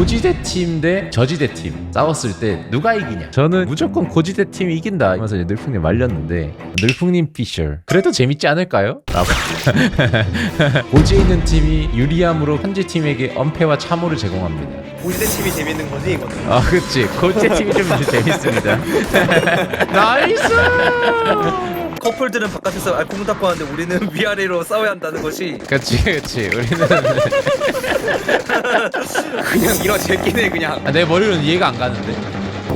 고지대 팀 대 저지대 팀 싸웠을 때 누가 이기냐? 저는 무조건 고지대 팀이 이긴다. 하면서 이제 늘풍님 말렸는데 늘풍님 피셔. 그래도 재밌지 않을까요? 라고. 고지에 있는 팀이 유리함으로 현지 팀에게 엄폐와 참호를 제공합니다. 고지대 팀이 재밌는 거지 이거는. 아, 그치. 고지대 팀이 좀 재밌습니다. 나이스! 커플들은 바깥에서 알콩 닦고 하는데 우리는 위아래로 싸워야 한다는 것이 그치, 그치. 우리는. 그냥 이런 제끼네 그냥 아, 내 머리로는 이해가 안 가는데.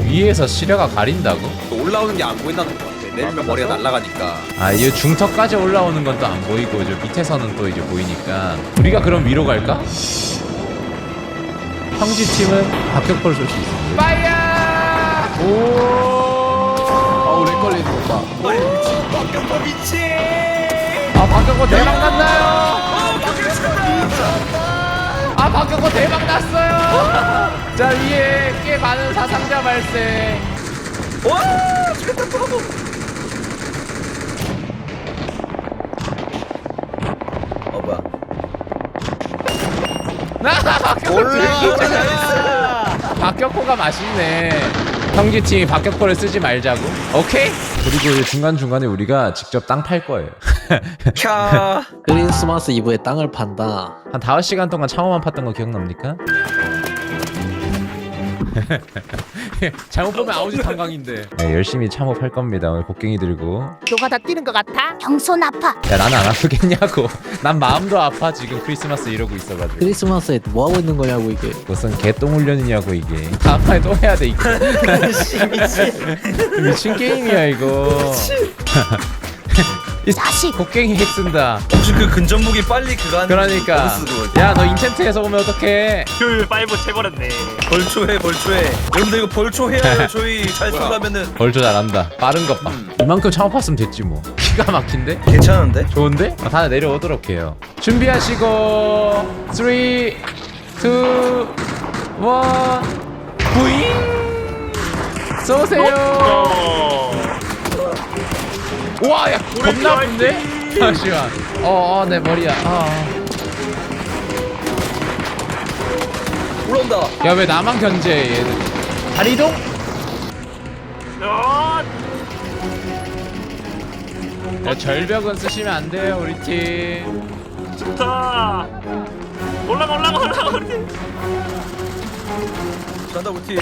위에서 시야가 가린다고? 올라오는 게 안 보인다는 것 같아 내리면 머리가 날아가니까 아, 이 중턱까지 올라오는 건 또 안 보이고, 저 밑에서는 또 이제 보이니까. 우리가 그럼 위로 갈까? 형지 팀은 박격포를 쏠 수 있습니다. 파이어! 오! 걸리는 미친 박경포 미친. 아, 박격포 대박 났나요? 아, 박격포 대박 났어요! 자, 위에 꽤 많은 사상자 발생. 와 죽겠다 또. 어 뭐야? 나 박격포 올라와. 박격포가 맛있네. 형제 팀이 박격포를 쓰지 말자고. 오케이. 그리고 중간 중간에 우리가 직접 땅 팔 거예요. 캬. 크리스마스 이브에 땅을 판다. 한 5시간 동안 창호만 팠던 거 기억납니까? 잘못 보면 아우지 탄광인데. 네, 열심히 팔 겁니다. 오늘 곡괭이 들고. 너가 다 뛰는 것 같아? 경손 아파. 야 나는 안 아프겠냐고. 난 마음도 아파 지금 크리스마스 이러고 있어가지고. 크리스마스에 뭐 하고 있는 거냐고 이게. 무슨 개똥 훈련이냐고 이게. 다음번에 또 해야 돼 이거. 미친 게임이야 이거. 이 자식. 곡괭이 핵 쓴다. 혹시 그 근접무기 빨리 그거 하는 그러니까. 버스로 야너 인챈트에서 오면 어떡해? 효율 5 채버렸네. 벌초해 벌초해. 여러분들 이거 벌초해야. 저희 잘 쏠라면은 벌초 잘한다. 빠른 것 봐. 이만큼 창업했으면 됐지 뭐. 기가 막힌데? 괜찮은데? 좋은데? 아, 다들 내려오도록 해요. 준비하시고 3, 2, 1 부잉 쏘세요. 어. 와, 야 겁나 아픈데? 잠시만. 어, 어, 내 머리야. 아, 올라온다. 아. 야, 왜 나만 견제해, 얘들? 다리 이동? 어. 야, 절벽은 쓰시면 안 돼요, 우리 팀. 좋다. 올라가 올라가 올라가. 우리. 간다 우리 팀.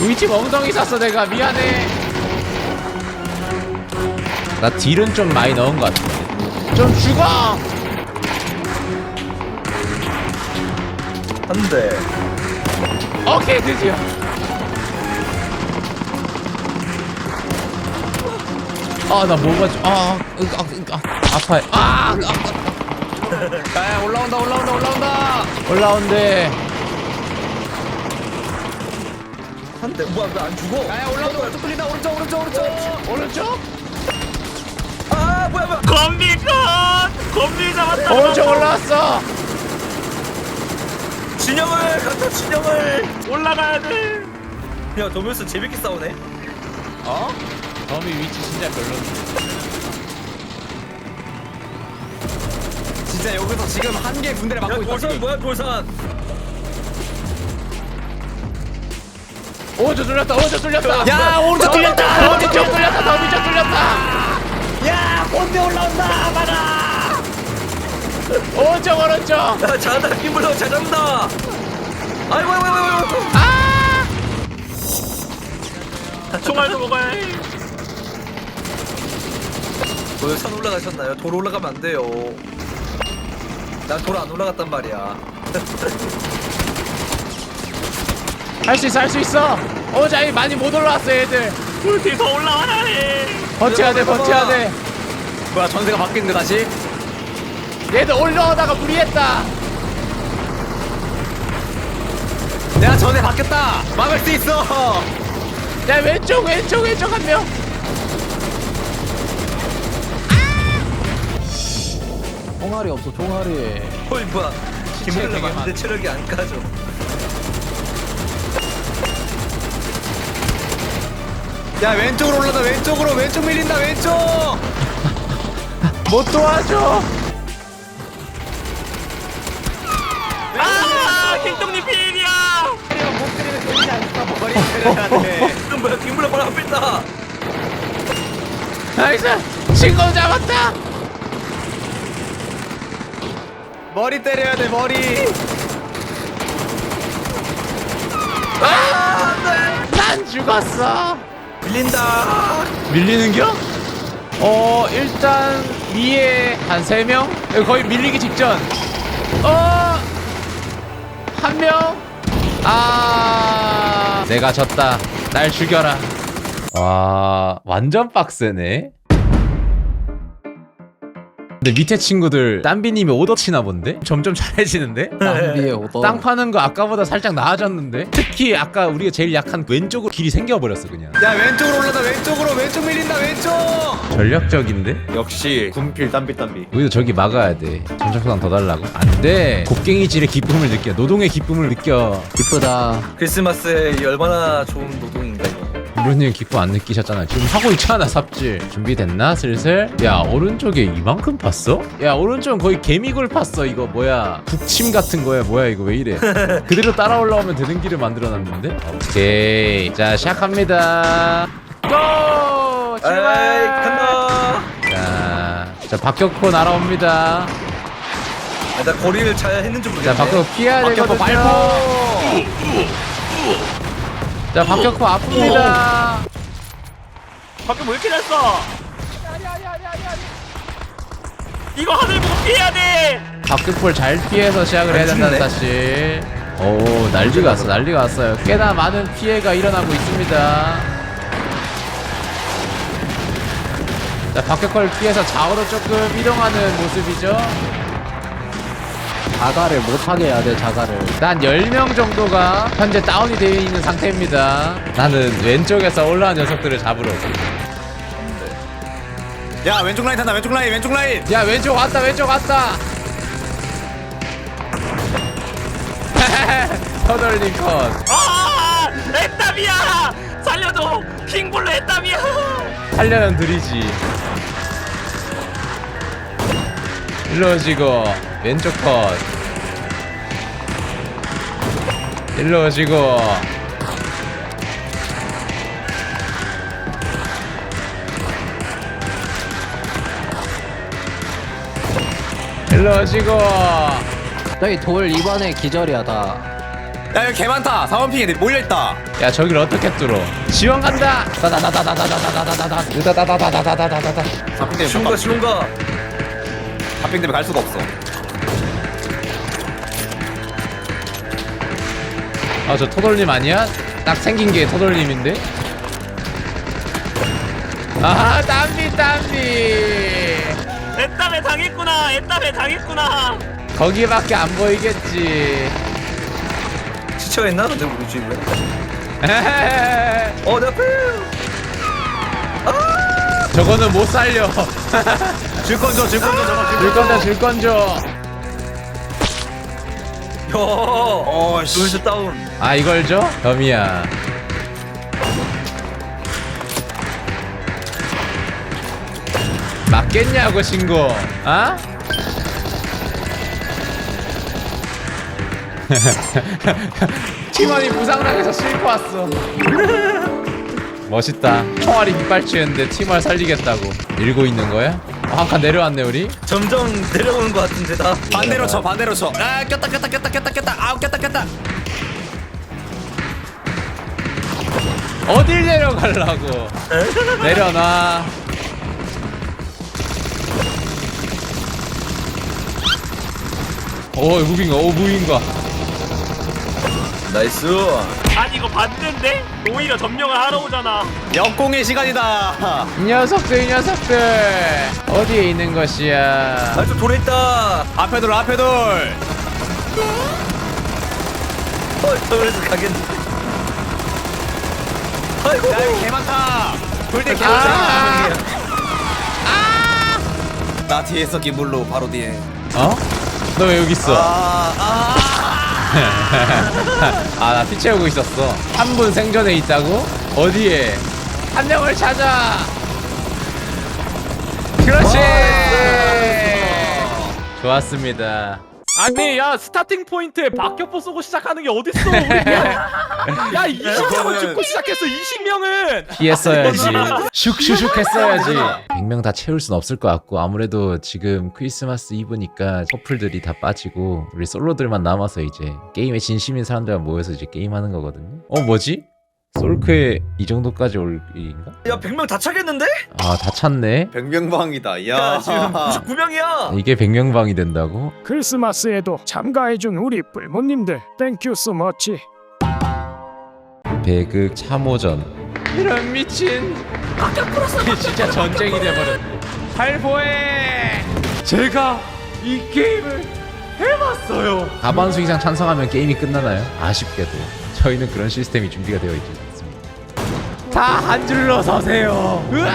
우리 집 엉덩이 쐈어, 내가. 미안해. 나 딜은 좀 많이 넣은 것 같은데. 좀 죽어! 한 대. 오케이, 드디어. 아, 나 뭐가 좀, 아, 으, 아, 으, 아. 아, 아, 야 올라온다 올라온다 올라온다 올라온대. 한 대. 뭐야 왜안 죽어? 야 올라온다 오른쪽 뚫린다 오른쪽 오른쪽 오른쪽 오른쪽? 아 뭐야 뭐야. 검비 컷. 검비 잡았다. 오른쪽 올라왔어. 진영을 간다 진영을. 올라가야 돼. 야 도면서 재밌게 싸우네. 어? 범이 위치 진짜 별론데. 진짜 여기서 지금 한 개 군대를 야 막고 있다 돌산 지금. 뭐야 돌산. 오른쪽 뚫렸다, 오른쪽 뚫렸다. 야 오른쪽 뚫렸다 더미 쪽 뚫렸다, 더미 쪽 뚫렸다. 야 꼰대 올라온다 막아 오른쪽, 오른쪽. 야 잘한다 김블러 잘 잡는다. 아이고 아이고 아이고 아이고. 아! 총알도 먹어야 해. 도산 올라가셨나요? 돌 올라가면 안 돼요. 난돌안 올라갔단 말이야. 할 수 있어, 할 수 있어. 어자이 많이 못 올라왔어, 얘들. 우리 팀더 올라와야 해. 버텨야 돼, 버텨야 돼. 뭐야 전세가 바뀌는데 다시 얘들 올라오다가 무리했다. 내가 전에 바뀌었다 막을 수 있어 야 왼쪽, 왼쪽, 왼쪽 한 명. 총알이 없어 총알이. 어이 뭐야. 되게 맞는데 체력이 안 까져. 야 왼쪽으로 올라가 왼쪽으로. 왼쪽 밀린다 왼쪽. 뭐 못 도와줘 아, 김동님 피해야. 지금 뭐야? 김블라 바람 뺐다. 나이스. 친구 잡았다. 머리 때려야 돼 머리. 아, 난 죽었어. 밀린다. 밀리는겨? 어 일단 위에 한 세 명? 거의 밀리기 직전. 어! 한 명? 아! 내가 졌다. 날 죽여라. 와 완전 빡세네 근데 밑에 친구들 딴비님이 오더 치나 본데? 점점 잘해지는데? 낭비의 오더 땅 파는 거 아까보다 살짝 나아졌는데? 특히 아까 우리가 제일 약한 왼쪽으로 길이 생겨버렸어 그냥 야 왼쪽으로 올라다 왼쪽으로 왼쪽 밀린다 왼쪽. 전력적인데? 역시 군필 땀비 땀비. 우리도 저기 막아야 돼. 전적수당 더 달라고? 안 돼. 곡괭이질의 기쁨을 느껴. 노동의 기쁨을 느껴. 이쁘다 크리스마스에 이 얼마나 좋은 노동인가 이거 루님 기쁨 안 느끼셨잖아. 지금 하고 있잖아, 삽질. 준비됐나? 슬슬? 야, 오른쪽에 이만큼 팠어? 야, 오른쪽은 거의 개미굴 팠어. 이거 뭐야? 북침 같은 거야. 뭐야, 이거 왜 이래? 그대로 따라 올라오면 되는 길을 만들어 놨는데? 오케이. 자, 시작합니다. 고! 에이 출발! 간다 자, 자, 박격포 날아옵니다. 아, 나 거리를 잘 했는지 자, 모르겠네 박격포 피해야 박격포 되거든요. 자, 박격포 아픕니다. 밖에 왜 이렇게 났어 이거 하늘 보고 피해야 돼 박격포를 잘 피해서 시작을 해야 된다는 안 사실. 오, 난리가 왔어, 난리가 왔어요. 꽤나 많은 피해가 일어나고 있습니다. 자, 박격포를 피해서 좌우로 조금 이동하는 모습이죠. 자가를 못하게 해야 돼 자가를 난 10명 정도가 현재 다운이 되어 있는 상태입니다. 나는 왼쪽에서 올라온 녀석들을 잡으러. 야 왼쪽 라인 탄다 왼쪽 라인 왼쪽 라인. 야 왼쪽 왔다 왼쪽 왔다! 터덜링 컷. 아 애땀이야! 살려줘! 킹블루 애땀이야! 들이지. 일로 오시고 왼쪽 컷 일로 오시고 일로 오시고 저기 돌 이번에 기절이야 다 야 여기 개 많다. 사원핑에 몰려 있다. 야 저길 어떻게 뚫어 지원 간다 다다다다다다다다다다다 다다다다다다다다다 사핑 때문에 쉬운가 쉬운가 사핑 때문에 갈 수가 없어. 아저 토돌님 아니야? 딱 생긴 게 토돌님인데? 아하 땀비 땀비. 애땀에 당했구나 애땀에 당했구나. 거기밖에 안 보이겠지. 지쳐있나? 근데 우리 집에? 어 내 앞에! 저거는 못 살려. 줄건 줘, 줄건 줘, 저거 줄 건져. 줄 건져 야 어, 씨. 둘째 다운 아 이걸 줘? 범이야 맞겠냐고 신고 아? 팀원이 부상당해서 싣고 왔어 멋있다 총알이 빗발치는데 팀원 살리겠다고 밀고 있는 거야? 어, 한칸 내려왔네 우리. 점점 내려오는 것 같은데 다 반대로 쳐, 반대로 쳐. 아, 꼈다, 꼈다, 꼈다, 꼈다, 꼈다. 아우, 꼈다, 꼈다. 어딜 내려가려고? 내려놔. 오 무빙가 오 무빙가 나이스 아니 이거 반대인데 오히려 점령을 하러 오잖아 역공의 시간이다. 이 녀석들 이 녀석들 어디에 있는 것이야 아저 돌에 있다 앞에 돌, 앞에 돌. 어 저기서 가겠네 아이고 야, 여기 개 많다. 돌대 개 아. 많다. 나 뒤에서 기물로 바로 뒤에. 어? 너 왜 여기 있어? 아, 아. 아나 피 채우고 있었어. 한 분 생존에 있다고? 어디에? 한 명을 찾아! 그렇지! 좋았습니다 아니 야 스타팅 포인트에 박격포 쏘고 시작하는 게 어딨어 우리 야, 야 20명은 죽고 시작했어 20명은 피했어야지. 슉슉슉 했어야지. 100명 다 채울 순 없을 것 같고 아무래도 지금 크리스마스 이브니까 커플들이 다 빠지고 우리 솔로들만 남아서 이제 게임에 진심인 사람들만 모여서 이제 게임하는 거거든요. 어 뭐지? 솔크에 이 정도까지 올 일인가? 야 100명 다 차겠는데? 아 다 찼네. 백명방이다. 야 야. 지금 99명이야 이게 100명방이 된다고? 크리스마스에도 참가해준 우리 불모님들 땡큐 소 머치 배극 참호전. 이런 미친. 이게 진짜 전쟁이 돼버렸. 할보에 제가 이 게임을 해봤어요 가반수 이상 찬성하면 게임이 끝나나요? 아쉽게도 저희는 그런 시스템이 준비가 되어 있지 않습니 다. 다한 줄로 서세요